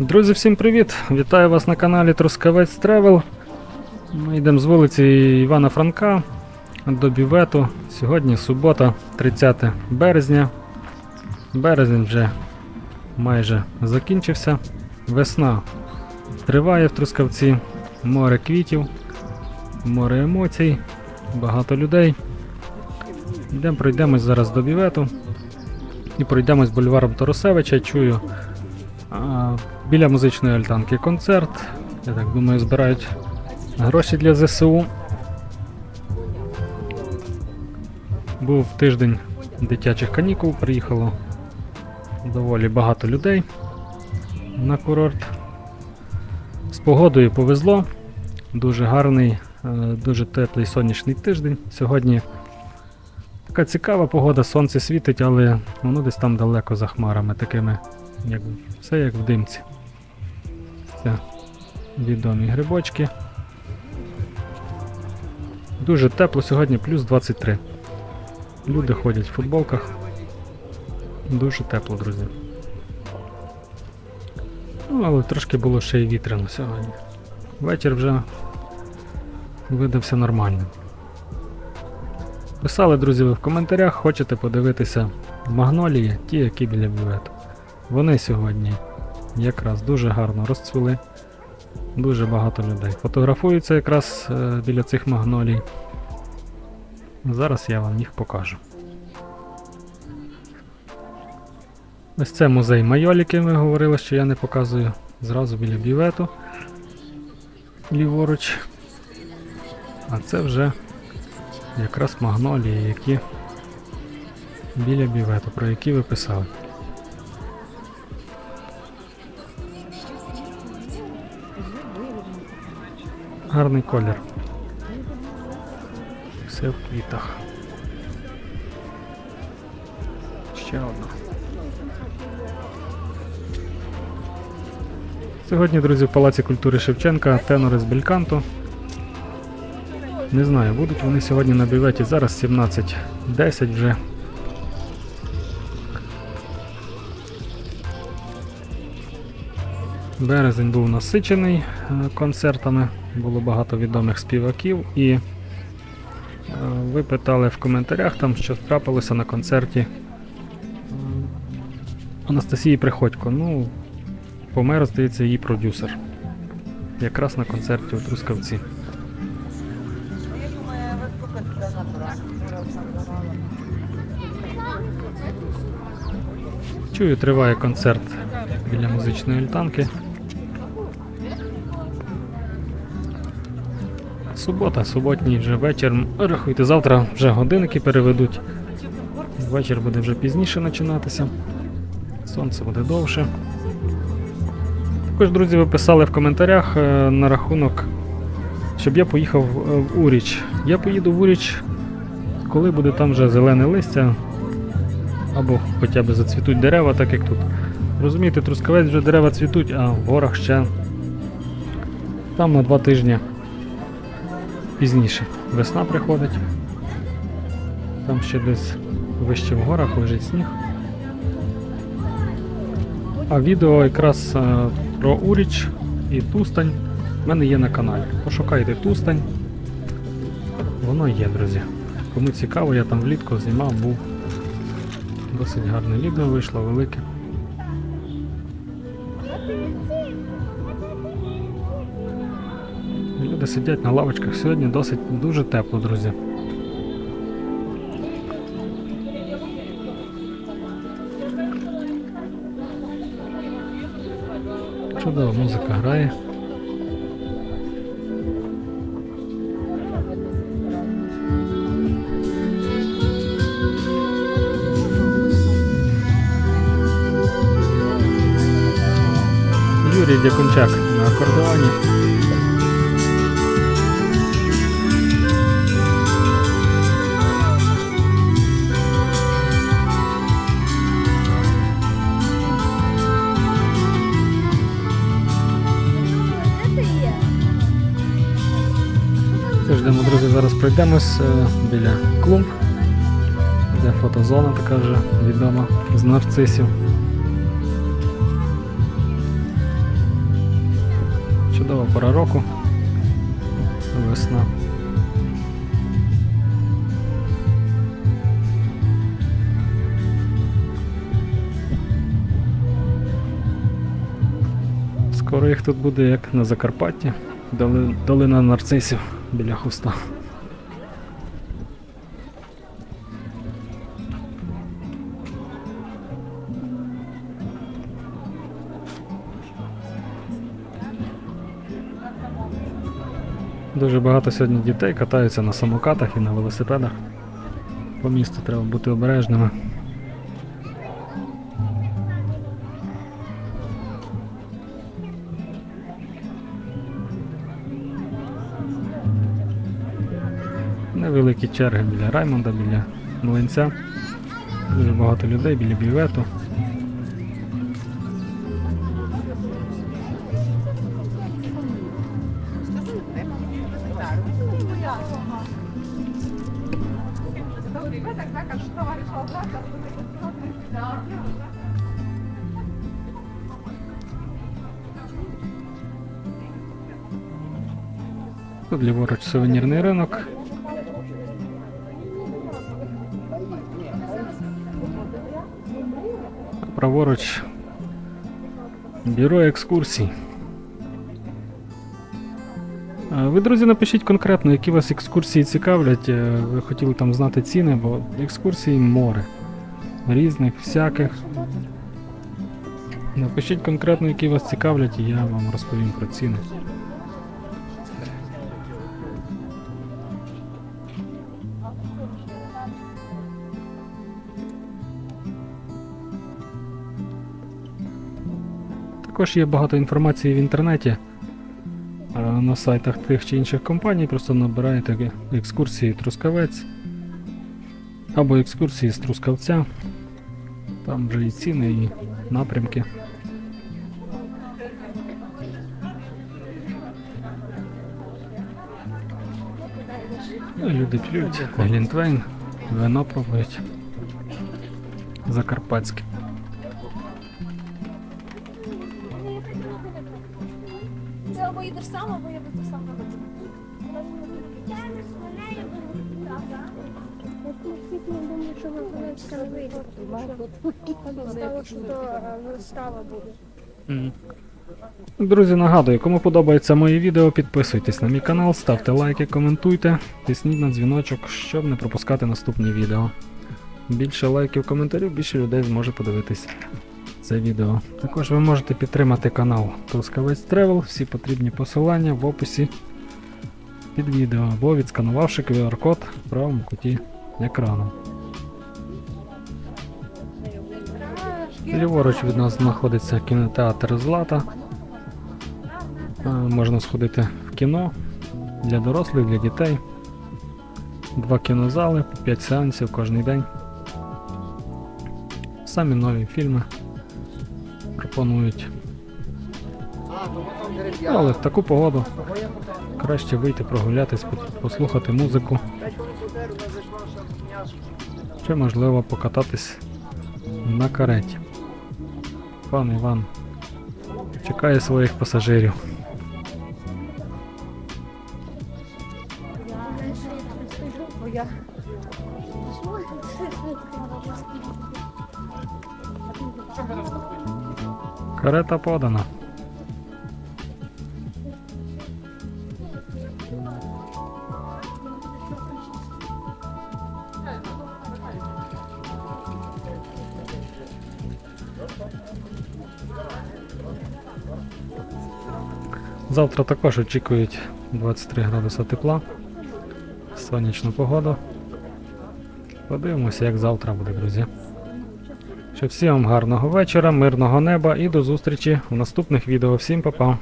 Друзі, всім привіт! Вітаю вас на каналі Трускавець Тревел. Ми йдемо з вулиці Івана Франка до бювету. Сьогодні субота, 30 березня. Березень вже майже закінчився. Весна триває в Трускавці, море квітів, море емоцій, багато людей. Йдемо, пройдемось зараз до бювету і пройдемось бульваром Тарусевича. Чую біля музичної альтанки концерт. Я так думаю, збирають гроші для ЗСУ. Був тиждень дитячих канікул, приїхало доволі багато людей на курорт. З погодою повезло. Дуже гарний, е, дуже теплий сонячний тиждень. Сьогодні така цікава погода, сонце світить, але воно десь там далеко за хмарами такими як, все як в димці. Це відомі грибочки. Дуже тепло сьогодні, плюс 23. Люди ходять в футболках. Дуже тепло, друзі. Ну, але трошки було ще й вітряно сьогодні. Вечір вже видався нормальним. Писали, друзі, ви в коментарях, хочете подивитися магнолії, ті, які біля бювету. Вони сьогодні якраз дуже гарно розцвіли. Дуже багато людей фотографуються якраз е, біля цих магнолій. Зараз я вам їх покажу. Ось це музей Майоліки, ми говорили, що я не показую. Зразу біля бювету. Ліворуч. А це вже якраз магнолії, які біля бювету, про які ви писали. Гарний колір. Все в квітах. Ще одна. Сьогодні, друзі, в Палаці культури Шевченка тенори з Бельканту. Не знаю, будуть вони сьогодні на бюветі. Зараз 17.10 вже. Березень був насичений е, концертами, було багато відомих співаків і е, ви питали в коментарях там, що трапилося на концерті е, Анастасії Приходько. Ну, помер, здається, її продюсер. Якраз на концерті у Трускавці. Чую, триває концерт біля музичної альтанки. Субота, суботній вже вечір. Рахуйте, завтра вже годинники переведуть. Вечір буде вже пізніше починатися. Сонце буде довше. Також, друзі, ви писали в коментарях е, на рахунок, щоб я поїхав е, в Уріч. Я поїду в Уріч, коли буде там вже зелене листя, або хоча б зацвітуть дерева, так як тут. Розумієте, трускавець вже дерева цвітуть, а в горах ще там на два тижні пізніше. Весна приходить. Там ще десь вище в горах лежить сніг. А відео якраз е, про Уріч і Тустань в мене є на каналі. Пошукайте Тустань. Воно є, друзі. Кому цікаво, я там влітку знімав, був досить гарне відео вийшло, велике. Сидять на лавочках сьогодні досить дуже тепло, друзі. Чудова музика грає. Юрій Дякунчак на акордеоні. Тож друзі, зараз пройдемось е, біля клумб, де фотозона така вже відома з нарцисів. Чудова пора року. Весна. Скоро їх тут буде як на Закарпатті. Долина нарцисів біля хуста. Дуже багато сьогодні дітей катаються на самокатах і на велосипедах. По місту треба бути обережними. Невеликі черги біля Раймонда, біля Млинця. Дуже багато людей біля бювету. Тут ліворуч сувенірний ринок. Праворуч бюро екскурсій. Ви, друзі, напишіть конкретно, які вас екскурсії цікавлять. е, Ви хотіли там знати ціни, бо екскурсії море. Різних, всяких. Напишіть конкретно, які вас цікавлять, і я вам розповім про ціни. Також є багато інформації в інтернеті на сайтах тих чи інших компаній. Просто набираєте екскурсії Трускавець або екскурсії з Трускавця. Там вже і ціни, і напрямки. Ну, Люди п'ють, глінтвейн, вино пробують. Закарпатське. Це або їдеш сам, або я буду сам робити. Стало, що вистава буде. Друзі, нагадую, кому подобається моє відео, підписуйтесь на мій канал, ставте лайки, коментуйте, тисніть на дзвіночок, щоб не пропускати наступні відео. Більше лайків, коментарів, більше людей зможе подивитись це відео. Також ви можете підтримати канал Трускавець Тревел, всі потрібні посилання в описі під відео або відсканувавши QR-код в правому куті екрану. Ліворуч від нас знаходиться кінотеатр Злата. Е, Можна сходити в кіно для дорослих, для дітей. Два кінозали, 5 сеансів кожен день. Самі нові фільми пропонують. Ну, Але в таку погоду краще вийти прогулятись, послухати музику. Чи можливо покататись на кареті. Пан Іван чекає своїх пасажирів. Карета подана. Завтра також очікують 23 градуси тепла. Сонячну погоду. Подивимося, як завтра буде, друзі. Що всім вам гарного вечора, мирного неба і до зустрічі в наступних відео. Всім па-па!